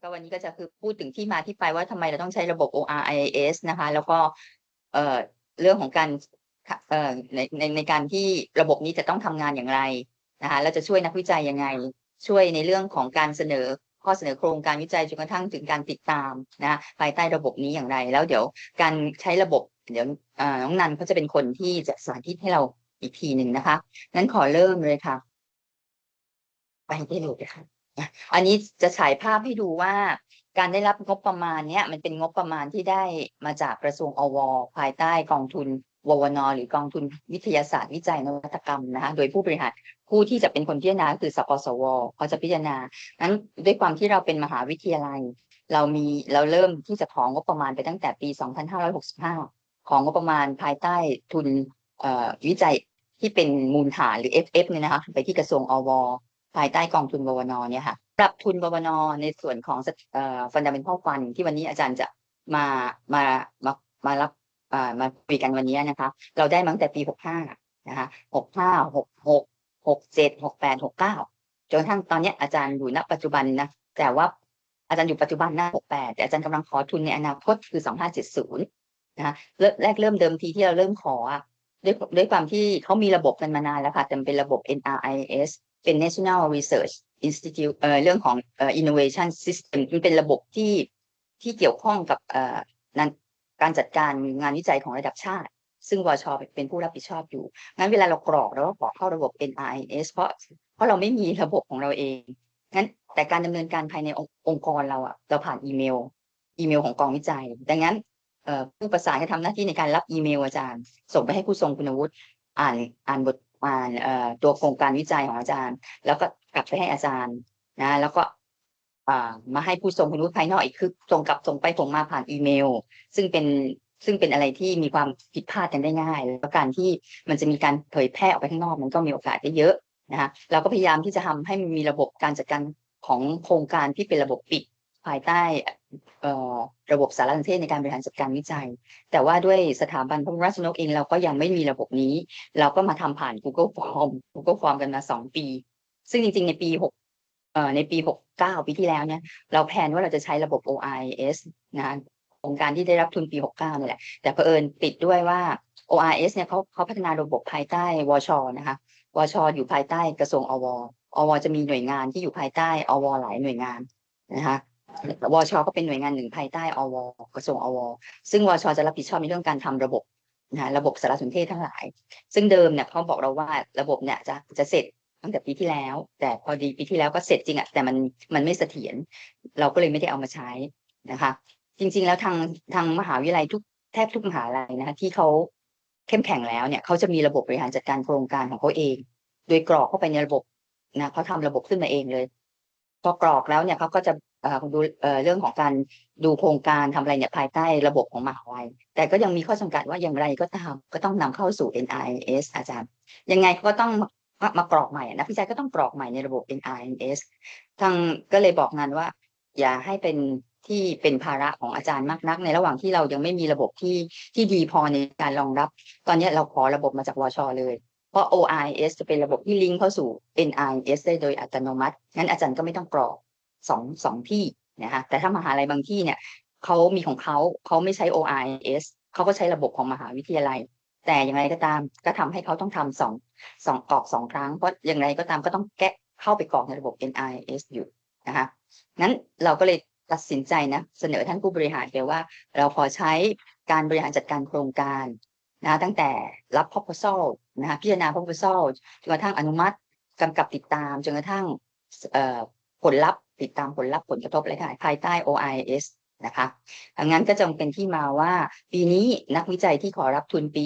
ก็วันนี้ก็จะคือพูดถึงที่มาที่ไปว่าทำไมเราต้องใช้ระบบ ORIS นะคะ แล้วก็เอ่อเรื่องของการเอ่อในในในการที่ระบบนี้จะต้องทำงานอย่างไรนะคะแล้วจะช่วยนักวิจัยยังไง ช่วยในเรื่องของการเสนอข้อเสนอโครงการวิจัยจนกระทั่งถึงการติดตามนะภายใต้ระบบนี้อย่างไร แล้วเดี๋ยวการใช้ระบบเดี๋ยวน้องนันเขาจะเป็นคนที่จะสาธิตให้เราอีกทีหนึ่งนะคะนั้นขอเริ่มเลยค่ะ ไปได้เลยค่ะ อันนี้จะฉายภาพให้ดูว่า การได้รับงบประมาณเนี้ยมันเป็นงบประมาณที่ได้มาจากกระทรวงอว ภายใต้กองทุนววนหรือกองทุนวิทยาศาสตร์วิจัยนวัตกรรมนะคะโดยผู้บริหารผู้ที่จะเป็นคนพิจารณาก็คือสปสวเขาจะพิจารณานั้นด้วยความที่เราเป็นมหาวิทยาลัย เรามีเราเริ่มที่จะของงบประมาณไปตั้งแต่ปี 2565 ของงบประมาณภายใต้ทุนวิจัยที่เป็นมูลฐานหรือ FF เนี่ยนะคะไปที่กระทรวงอว ภายใต้กองทุนววนเนี่ยค่ะปรับทุนววนในส่วนของเอ่อ fundamental fund ที่วันนี้อาจารย์จะมามามามารับมาคุยกันวันนี้นะคะ เราได้มาตั้งแต่ปี 65 นะคะ 65 66 67 68 69 จนกระทั่งตอนนี้อาจารย์อยู่ณปัจจุบันนะ แต่ว่าอาจารย์อยู่ปัจจุบันหน้า 68 แต่อาจารย์กำลังขอทุนในอนาคตคือ 2570 นะคะแรกเริ่มเดิมทีที่เราเริ่มขอด้วยด้วยความที่เขามีระบบกันมานานแล้วค่ะแต่เป็นระบบ NRIS เป็น National Research Institute เอ่อเรื่องของเอ่อ Innovation System มันเป็นระบบที่ที่เกี่ยวข้องกับเอ่อการจัดการงานวิจัยของระดับชาติ ซึ่งวชเป็นผู้รับผิดชอบอยู่ งั้นเวลาเรากรอกเราก็กรอกเข้าระบบ NRIS เพราะเพราะเราไม่มีระบบของเราเอง งั้นแต่การดำเนินการภายในองค์องค์กรเราอะเราผ่านอีเมล อีเมลของกองวิจัย ดังนั้นผู้ประสานก็ทำหน้าที่ในการรับอีเมลอาจารย์ ส่งไปให้ผู้ทรงคุณวุฒิอ่านอ่านบท อ่านเอ่อตัวโครงการวิจัยของอาจารย์ แล้วก็กลับไปให้อาจารย์นะแล้วก็อ่ามาให้ผู้ทรงคุณวุฒิภายนอกอีกคือส่งกลับส่งไปส่งมาผ่านอีเมล ซึ่งเป็นซึ่งเป็นอะไรที่มีความผิดพลาดกันได้ง่าย แล้วการที่มันจะมีการเผยแพร่ออกไปข้างนอกมันก็มีโอกาสได้เยอะนะคะเราก็พยายามที่จะทำให้มันมีระบบการจัดการของโครงการที่เป็นระบบปิด ภายใต้ระบบสารสนเทศในการบริหารจัดการวิจัย แต่ว่าด้วยสถาบันพระมราชนกเองเราก็ยังไม่มีระบบนี้ เราก็มาทำผ่าน Google Form Google Form กันมาสองปี ซึ่งจริงๆ ในปีหกในปีหกเก้าปีที่แล้วเนี่ย เราแพลนว่าเราจะใช้ระบบ ORS นะโครงการที่ได้รับทุนปีหกเก้านี่แหละ แต่เผอิญติดด้วยว่า ORS เนี่ยเขาเขาพัฒนาระบบภายใต้วชนะคะวชอยู่ภายใต้กระทรวงอวอวจะมีหน่วยงานที่อยู่ภายใต้อวหลายหน่วยงานนะคะ วชก็เป็นหน่วยงานหนึ่งภายใต้อวกระทรวงอว ซึ่งวชจะรับผิดชอบในเรื่องการทำระบบนะระบบสารสนเทศทั้งหลาย ซึ่งเดิมเนี่ยเขาบอกเราว่าระบบเนี่ยจะจะเสร็จตั้งแต่ปีที่แล้ว แต่พอดีปีที่แล้วก็เสร็จจริงอะแต่มันมันไม่เสถียรเราก็เลยไม่ได้เอามาใช้นะคะ จริง ๆ แล้วทางทางมหาวิทยาลัยทุกแทบทุกมหาลัยนะคะที่เขาเข้มแข็งแล้วเนี่ยเขาจะมีระบบบริหารจัดการโครงการของเขาเอง โดยกรอกเข้าไปในระบบนะเขาทำระบบขึ้นมาเองเลย พอกรอกแล้วเนี่ยเขาก็จะ เอ่อดูเอ่อเรื่องของการดูโครงการทำอะไรเนี่ยภายใต้ระบบของมหาลัย แต่ก็ยังมีข้อจำกัดว่าอย่างไรก็ตามก็ต้องนำเข้าสู่ NIS อาจารย์ ยังไงก็ต้องมามากรอกใหม่นักวิจัยก็ต้องกรอกใหม่ในระบบ NIS ทางก็เลยบอกงานว่า อย่าให้เป็นที่เป็นภาระของอาจารย์มากนัก ในระหว่างที่เรายังไม่มีระบบที่ที่ดีพอในการรองรับ ตอนนี้เราขอระบบมาจากวชเลย เพราะ OIS จะเป็นระบบที่ลิงก์เข้าสู่ NIS ได้โดยอัตโนมัติงั้นอาจารย์ก็ไม่ต้องกรอก สองสองที่นะคะแต่ถ้ามหาลัยบางที่เนี่ยเขามีของเขาเขาไม่ใช้ OIS เขาก็ใช้ระบบของมหาวิทยาลัย แต่อย่างไรก็ตามก็ทำให้เขาต้องทำสองสองกรอกสองครั้งเพราะอย่างไรก็ตามก็ต้องแกะเข้าไปกรอกในระบบ NIS อยู่นะคะนั้นเราก็เลยตัดสินใจนะเสนอท่านผู้บริหารไปว่า เราขอใช้การบริหารจัดการโครงการนะตั้งแต่รับ proposal นะคะพิจารณา proposal จนกระทั่งอนุมัติกำกับติดตามจนกระทั่ง ผลลัพธ์ ติดตามผลลัพธ์ผลกระทบอะไรค่ะภายใต้ OIS นะคะดังนั้นก็จึงเป็นที่มาว่าปีนี้นักวิจัยที่ขอรับทุนปี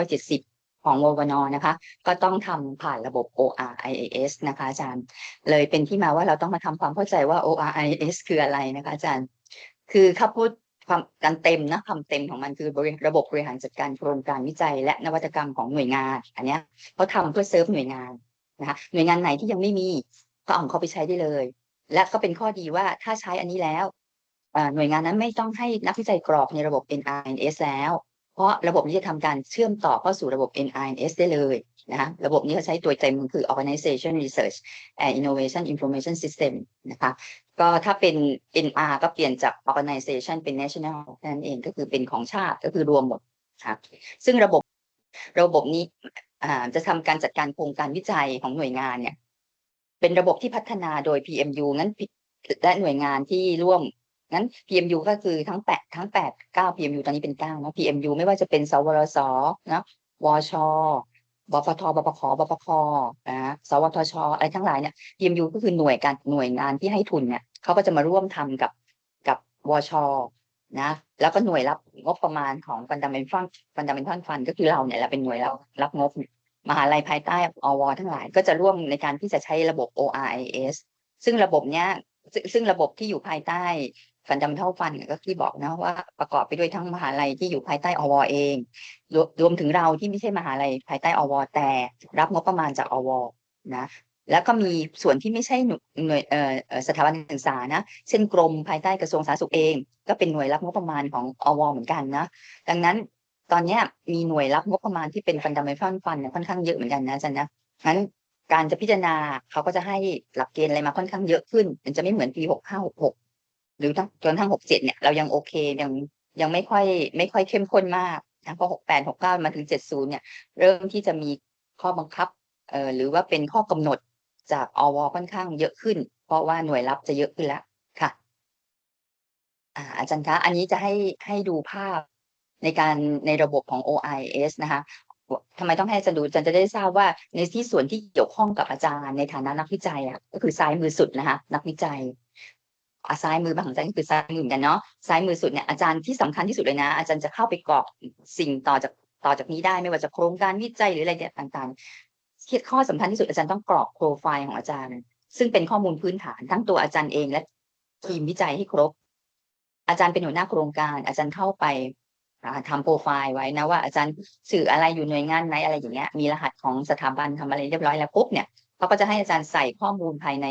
2570 ของววนนะคะ ก็ต้องทำผ่านระบบ ORIS นะคะอาจารย์ เลยเป็นที่มาว่าเราต้องมาทำความเข้าใจว่า ORIS คืออะไรนะคะอาจารย์ คือถ้าพูดความกันเต็มนะคำเต็มของมันคือบริระบบบริหารจัดการโครงการวิจัย และนวัตกรรมของหน่วยงาน อันนี้เขาทำเพื่อเซิร์ฟหน่วยงานนะคะหน่วยงานไหนที่ยังไม่มี ก็เอาของเขาไปใช้ได้เลย และก็เป็นข้อดีว่าถ้าใช้อันนี้แล้วหน่วยงานนั้นไม่ต้องให้นักวิจัยกรอกในระบบ NIS แล้ว เพราะระบบนี้จะทำการเชื่อมต่อเข้าสู่ระบบ NIS ได้เลยนะคะระบบนี้เขาใช้ตัวเต็มคือ Organization Research and Innovation Information System นะคะก็ถ้าเป็น NR ก็เปลี่ยนจาก Organization เป็น National นั้นเองก็คือเป็นของชาติก็คือรวมหมดค่ะซึ่งระบบระบบนี้จะทำการจัดการโครงการวิจัยของหน่วยงานเนี่ย เป็นระบบที่พัฒนาโดย PMU งั้นและหน่วยงานที่ร่วมงั้น PMU ก็คือทั้งแปดทั้งแปดเก้า PMU ตอนนี้เป็นเก้านะ PMU ไม่ว่าจะเป็นสวรสนะวชบพทบปคบปคนะสวทชอะไรทั้งหลายเนี่ย PMU ก็คือหน่วยการหน่วยงานที่ให้ทุนเนี่ยเขาก็จะมาร่วมทำกับกับวชนะแล้วก็หน่วยรับงบประมาณของ Fundamental Fundamental Fund ก็คือเราเนี่ยแหละเป็นหน่วยรับรับงบ มหาลัยภายใต้อวทั้งหลายก็จะร่วมในการที่จะใช้ระบบ ORIS ซึ่งระบบเนี้ยซึ่งระบบที่อยู่ภายใต้ Fundamental Fund เนี่ยก็ที่บอกนะว่าประกอบไปด้วยทั้งมหาลัยที่อยู่ภายใต้อวเองรวมรวมถึงเราที่ไม่ใช่มหาลัยภายใต้อวแต่ รับงบประมาณจากอวนะแล้วก็มีส่วนที่ไม่ใช่หน่วยสถาบันศึกษานะ เช่นกรมภายใต้กระทรวงสาธารณสุขเอง ก็เป็นหน่วยรับงบประมาณของอวเหมือนกันนะ ดังนั้น ตอนนี้มีหน่วยรับงบประมาณที่เป็น Fundamental Fund เนี่ยค่อนข้างเยอะเหมือนกันนะอาจารย์นะงั้นการจะพิจารณาเขาก็จะให้หลักเกณฑ์อะไรมาค่อนข้างเยอะขึ้น มันจะไม่เหมือนปีหกห้าหกหกหรือทั้งจนทั้งหกเจ็ดเนี่ยเรายังโอเคยังยังไม่ค่อยไม่ค่อยเข้มข้นมากนะพอหกแปดหกเก้ามาถึงเจ็ดศูนย์เนี่ยเริ่มที่จะมีข้อบังคับเอ่อหรือว่าเป็นข้อกำหนดจากอวค่อนข้างเยอะขึ้น เพราะว่าหน่วยรับจะเยอะขึ้นแล้วค่ะอ่าอาจารย์คะ อันนี้จะให้ให้ดูภาพ ในการในระบบของ OIS นะคะทำไมต้องให้อาจารย์ดูอาจารย์จะได้ทราบว่าในที่ส่วนที่เกี่ยวข้องกับอาจารย์ในฐานะนักวิจัยอะก็คือซ้ายมือสุดนะคะนักวิจัยอาซ้ายมือบางของอาจารย์ก็คือซ้ายมือเหมือนกันเนาะซ้ายมือสุดเนี่ยอาจารย์ที่สำคัญที่สุดเลยนะ อาจารย์จะเข้าไปกรอกสิ่งต่อจากต่อจากนี้ได้ไม่ว่าจะโครงการวิจัยหรืออะไรต่างๆที่ข้อสำคัญที่สุดอาจารย์ต้องกรอกโปรไฟล์ของอาจารย์ ซึ่งเป็นข้อมูลพื้นฐานทั้งตัวอาจารย์เองและทีมวิจัยให้ครบ อาจารย์เป็นหัวหน้าโครงการ อาจารย์เข้าไป ทำโปรไฟล์ไว้นะว่าอาจารย์สื่ออะไรอยู่หน่วยงานไหนอะไรอย่างเงี้ยมีรหัสของสถาบันทำอะไรเรียบร้อยแล้วปุ๊บเนี่ยเขาก็จะให้อาจารย์ใส่ข้อมูลภายใน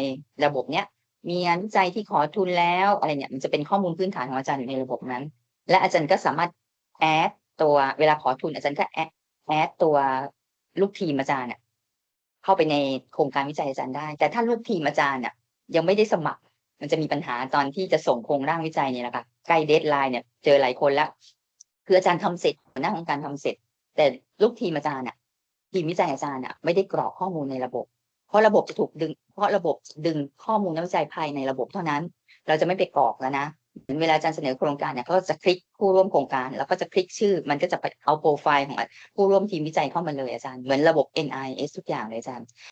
ระบบเนี้ยมีงานวิจัยที่ขอทุนแล้วอะไรเนี่ยมันจะเป็นข้อมูลพื้นฐานของอาจารย์อยู่ในระบบนั้น และอาจารย์ก็สามารถแอดตัวเวลาขอทุนอาจารย์ก็แอดแอดตัวลูกทีมอาจารย์เนี่ยเข้าไปในโครงการวิจัยอาจารย์ได้ แต่ถ้าลูกทีมอาจารย์เนี่ยยังไม่ได้สมัคร มันจะมีปัญหาตอนที่จะส่งโครงร่างวิจัยเนี่ยแหละค่ะใกล้เดทไลน์เนี่ยเจอหลายคนแล้ว คืออาจารย์ทำเสร็จหน้าของการทำเสร็จ แต่ลูกทีมอาจารย์อะ ทีมวิจัยอาจารย์อะไม่ได้กรอกข้อมูลในระบบ เพราะระบบจะถูกดึง เพราะระบบดึงข้อมูลนักวิจัยภายในระบบเท่านั้น เราจะไม่ไปกรอกแล้วนะเหมือนเวลาอาจารย์เสนอโครงการเนี่ยเขาจะคลิกผู้ร่วมโครงการ แล้วก็จะคลิกชื่อ มันก็จะไปเอาโปรไฟล์ของผู้ร่วมทีมวิจัยเข้ามาเลยอาจารย์เหมือนระบบ NIS ทุกอย่างเลยอาจารย์